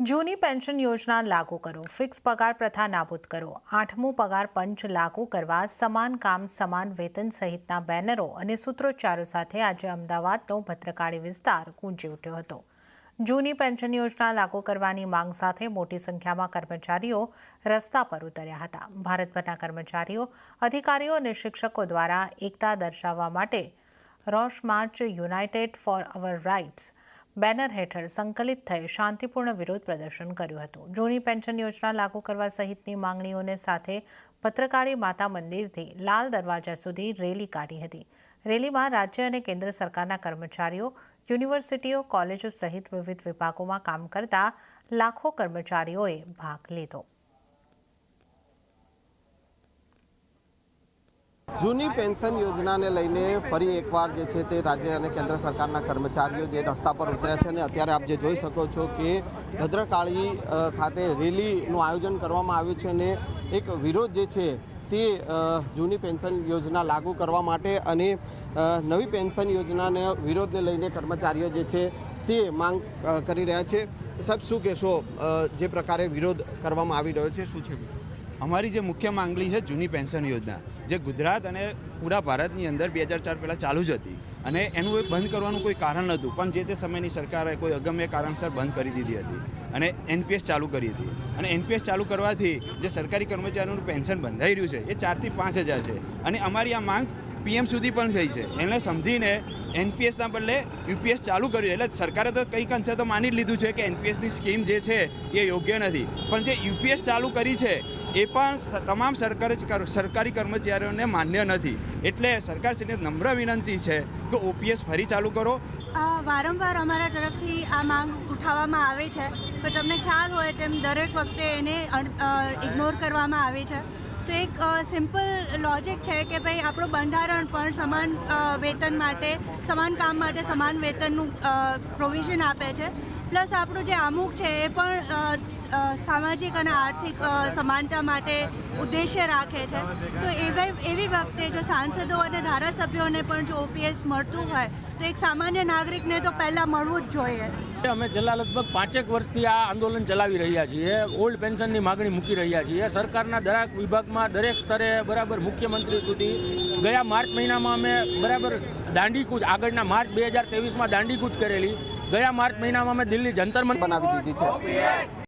જૂની પેન્શન યોજના લાગુ કરો. ફિક્સ પગાર પ્રથા નાબૂદ કરો. આઠમું પગાર પંચ લાગુ કરવા સમાન કામ સમાન વેતન સહિતના બેનરો અને સૂત્રોચ્ચારો સાથે આજે અમદાવાદનો ભદ્રકાળી વિસ્તાર ગુંજી ઉઠ્યો હતો. જૂની પેન્શન યોજના લાગુ કરવાની માંગ સાથે મોટી સંખ્યામાં કર્મચારીઓ રસ્તા પર ઉતર્યા હતા. ભારતભરના કર્મચારીઓ, અધિકારીઓ અને શિક્ષકો દ્વારા એકતા દર્શાવવા માટે રોશ march united for our rights banner હેઠળ સંકલિત થઈ શાંતિપૂર્ણ વિરોધ પ્રદર્શન કર્યું હતું. જૂની પેન્શન યોજના લાગુ કરવા સહિતની માંગણીઓને સાથે પત્રકારી માતા મંદિરથી લાલ દરવાજા સુધી રેલી કાઢી હતી. રેલીમાં રાજ્ય અને કેન્દ્ર સરકારના કર્મચારીઓ, યુનિવર્સિટીઓ, કોલેજો સહિત વિવિધ વિભાગોમાં કામ કરતા લાખો કર્મચારીઓએ ભાગ લીધો. જૂની પેન્શન યોજનાને લઈને ફરી એકવાર જે છે તે રાજ્ય અને કેન્દ્ર સરકારના કર્મચારીઓ જે રસ્તા પર ઉતર્યા છે અને અત્યારે આપ જે જોઈ શકો છો કે ભદ્રકાળી ખાતે રેલીનું આયોજન કરવામાં આવ્યું છે અને એક વિરોધ જે છે તે જૂની પેન્શન યોજના લાગુ કરવા માટે અને નવી પેન્શન યોજનાને વિરોધને લઈને કર્મચારીઓ જે છે તે માંગ કરી રહ્યા છે. સાહેબ, શું કહેશો? જે પ્રકારે વિરોધ કરવામાં આવી રહ્યો છે, શું છે? અમારી જે મુખ્ય માંગણી છે જૂની પેન્શન યોજના, જે ગુજરાત અને પૂરા ભારતની અંદર બે હજાર ચાર પહેલાં ચાલુ જ હતી. અને એનું એ બંધ કરવાનું કોઈ કારણ નહોતું, પણ જે તે સમયની સરકારે કોઈ અગમ્ય કારણસર બંધ કરી દીધી હતી અને એનપીએસ ચાલુ કરી હતી. અને એનપીએસ ચાલુ કરવાથી જે સરકારી કર્મચારીઓનું પેન્શન બંધાઈ રહ્યું છે, એ ચારથી પાંચ હજાર છે. અને અમારી આ માંગ પીએમ સુધી પણ થઈ છે. એને સમજીને એનપીએસના બદલે યુપીએસ ચાલુ કર્યું, એટલે સરકારે તો કંઈક અંશે તો માની લીધું છે કે એનપીએસની સ્કીમ જે છે એ યોગ્ય નથી. પણ જે યુપીએસ ચાલુ કરી છે એ પણ તમામ સરકારી કર- સરકારી કર્મચારીઓને માન્ય નથી. એટલે સરકારશ્રીને નમ્ર વિનંતી છે કે ઓપીએસ ફરી ચાલુ કરો. વારંવાર અમારા તરફથી આ માંગ ઉઠાવવામાં આવે છે. પણ તમને ખ્યાલ હોય તેમ દરેક વખતે એને ઇગ્નોર કરવામાં આવે છે. તો એક સિમ્પલ લોજિક છે કે ભાઈ આપણું બંધારણ પણ સમાન વેતન માટે, સમાન કામ માટે સમાન વેતનનું પ્રોવિઝન આપે છે. પ્લસ આપણું જે આમુખ છે એ પણ સામાજિક અને આર્થિક સમાનતા માટે ઉદ્દેશ્ય રાખે છે. તો એવી એવી વખતે જો સાંસદો અને ધારાસભ્યોને પણ જો ઓપીએસ મળતું હોય, તો એક સામાન્ય નાગરિકને તો પહેલાં મળવું જ જોઈએ. અમે છેલ્લા લગભગ પાંચેક વર્ષથી આ આંદોલન ચલાવી રહ્યા છીએ, ઓલ્ડ પેન્શનની માગણી મૂકી રહ્યા છીએ. સરકારના દરેક વિભાગમાં, દરેક સ્તરે બરાબર મુખ્યમંત્રી સુધી ગયા માર્ચ મહિનામાં અમે બરાબર દાંડીકૂચ, આગળના માર્ચ બે હજાર ત્રેવીસમાં દાંડીકૂચ કરેલી. ગયા માર્ચ મહિનામાં અમે દિલ્હી જંતર મંતર બનાવી દીધી છે.